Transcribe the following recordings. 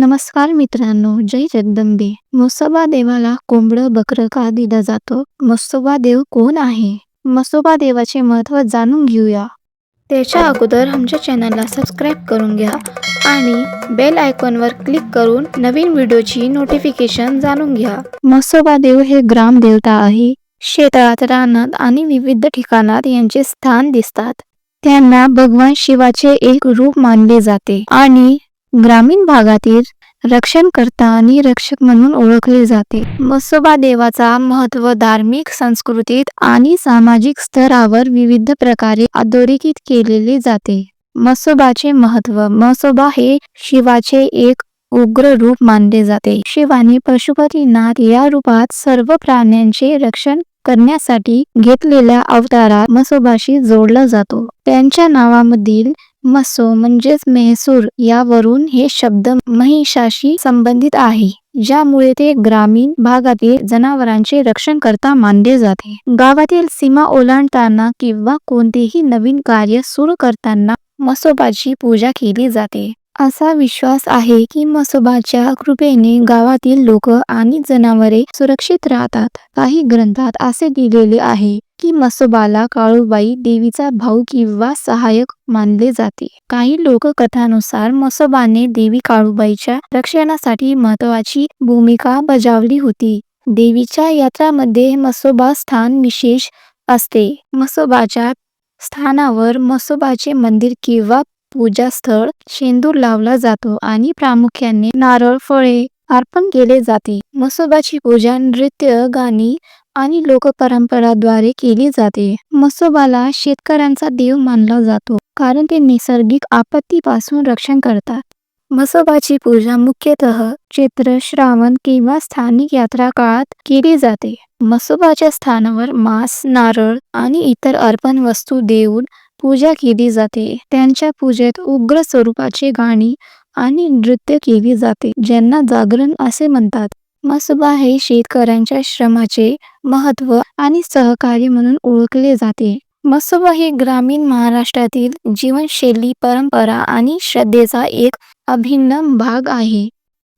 नमस्कार मित्रांनो जय जगदंबे. मसोबा देवाला कोंबडं बकरं का दिलं जातं? मसोबा देव कोण आहे? मसोबा देवाचे महत्त्व जाणून घेऊया. त्याच्या अगोदर आमच्या चॅनलला सबस्क्राईब करून घ्या आणि बेल आयकॉनवर क्लिक करून नवीन व्हिडिओची नोटिफिकेशन जाणून घ्या. मसोबा देव हे ग्राम देवता आहे. शेतात रानात आणि विविध ठिकाणात यांचे स्थान दिसतात. त्यांना भगवान शिवाचे एक रूप मानले जाते आणि ग्रामीण भागातील रक्षणकर्ता आणि रक्षक म्हणून ओळखले जाते. मसोबा देवाचा महत्त्व धार्मिक संस्कृतीत आणि सामाजिक स्तरावर विविध प्रकारे अधोरेखित केलेले जाते. मसोबाचे महत्त्व मसोबा हे शिवाचे एक उग्र रूप मानले जाते. शिवाने पशुपतीनाथ या रूपात सर्व प्राण्यांचे रक्षण करण्यासाठी घेतलेल्या अवतारात मसोबाशी जोडला जातो. त्यांच्या नावामधील मसो म्हणजेच मेहसूर यावरून हे शब्द महिषाशी संबंधित आहे ज्यामुळे ते ग्रामीण भागातील जनावरांचे रक्षण करता मानले जाते. गावातील सीमा ओलांडताना किंवा कोणतेही नवीन कार्य सुरू करताना मसोबाची पूजा केली जाते. असा विश्वास आहे की मसोबाच्या कृपेने गावातील लोक आणि जनावरे सुरक्षित राहतात. काही ग्रंथात असे दिलेले आहे की मसोबाला काळूबाई देवीचा भाऊ किंवा सहाय्यक मानले जाते. काही लोककथानुसार मसोबाने देवी काळूबाईच्या रक्षणासाठी महत्वाची भूमिका बजावली होती. देवीच्या यात्रामध्ये मसोबा स्थान विशेष असते. मसोबाच्या स्थानावर मसोबाचे मंदिर किंवा पूजास्थळ शेंदूर लावला जातो आणि प्रामुख्याने नारळ फळे अर्पण केले जाते. मसोबाची पूजा नृत्य गाणी आणि लोकपरंपराद्वारे केली जाते. मसोबाला शेतकऱ्यांचा देव मानला जातो कारण ते नैसर्गिक आपत्तीपासून रक्षण करतात. मसोबाची पूजा मुख्यतः चैत्र श्रावण किंवा स्थानिक यात्रा काळात केली जाते. मसोबाच्या स्थानावर मांस नारळ आणि इतर अर्पण वस्तू देऊन पूजा केली जाते. त्यांच्या पूजेत उग्र स्वरूपाचे गाणी आणि नृत्य केली जाते ज्यांना जागरण असे म्हणतात. मसुबा हे शेतकऱ्यांच्या श्रमाचे महत्त्व आणि सहकार्य म्हणून ओळखले जाते. मसोबा हे ग्रामीण महाराष्ट्रातील जीवनशैली परंपरा आणि श्रद्धेचा एक अभिन्न भाग आहे.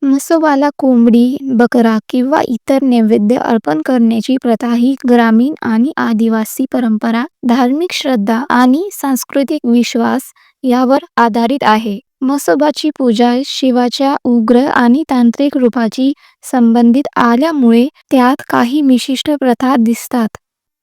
मसोबाला कोंबडी बकरा किंवा इतर नैवेद्य अर्पण करण्याची प्रथा ही ग्रामीण आणि आदिवासी परंपरा धार्मिक श्रद्धा आणि सांस्कृतिक विश्वास यावर आधारित आहे. मसोबाची पूजा शिवाच्या उग्र आणि तांत्रिक रूपाची संबंधित आल्यामुळे त्यात काही विशिष्ट प्रथा दिसतात.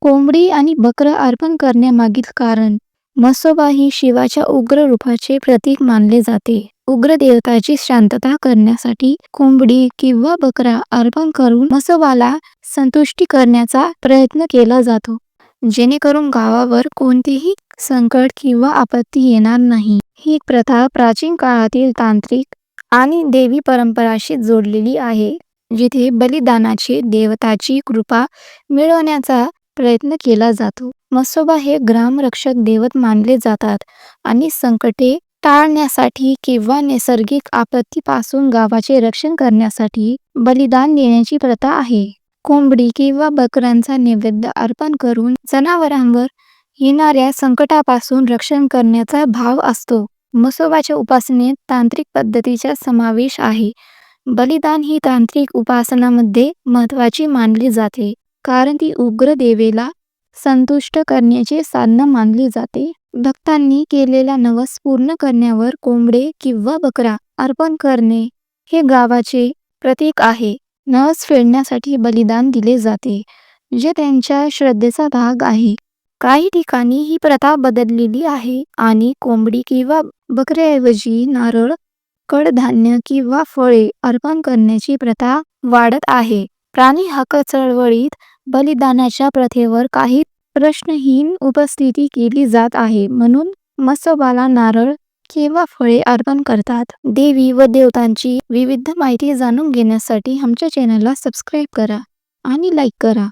कोंबडी आणि बकरं अर्पण करण्यामागील कारण मसोबा ही शिवाच्या उग्र रूपाचे प्रतीक मानले जाते. उग्र देवताची शांतता करण्यासाठी कोंबडी किंवा बकरा अर्पण करून मसोबाला संतुष्टी करण्याचा प्रयत्न केला जातो. जेणेकरून गावावर कोणतेही संकट किंवा आपत्ती येणार नाही. ही प्रथा प्राचीन काळातील तांत्रिक आणि देवी परंपराशी जोडलेली आहे जिथे बलिदानाची देवताची कृपा मिळवण्याचा प्रयत्न केला जातो. मसोबा हे ग्रामरक्षक देवत मानले जातात आणि संकटे टाळण्यासाठी किंवा नैसर्गिक आपत्तीपासून गावाचे रक्षण करण्यासाठी बलिदान देण्याची प्रथा आहे. कोंबडी किंवा बकऱ्यांचा नैवेद्य अर्पण करून जनावरांवर येणाऱ्या संकटापासून रक्षण करण्याचा भाव असतो. मसोबाच्या उपासनेत तांत्रिक पद्धतीचा समावेश आहे. बलिदान ही तांत्रिक उपासनामध्ये महत्वाची मानली जाते कारण ती उग्र देवेला संतुष्ट करण्याचे साधन मानले जाते. भक्तांनी केलेला नवस पूर्ण करण्यावर कोंबडे किंवा बकरा अर्पण करणे हे गावाचे प्रतीक आहे. नवस फेडण्यासाठी बलिदान दिले जाते जे त्यांच्या श्रद्धेचा भाग आहे. काही ठिकाणी ही प्रथा बदललेली आहे आणि कोंबडी किंवा बकऱ्याऐवजी नारळ कडधान्य किंवा फळे अर्पण करण्याची प्रथा वाढत आहे. प्राणी हक्क चळवळीत बलिदानाच्या प्रथेवर काही प्रश्नहीन उपस्थिती केली जात आहे. म्हणून मसोबाला नारळ किंवा फळे अर्पण करतात. देवी व देवतांची विविध माहिती जाणून घेण्यासाठी आमच्या चॅनलला सबस्क्राईब करा आणि लाईक करा.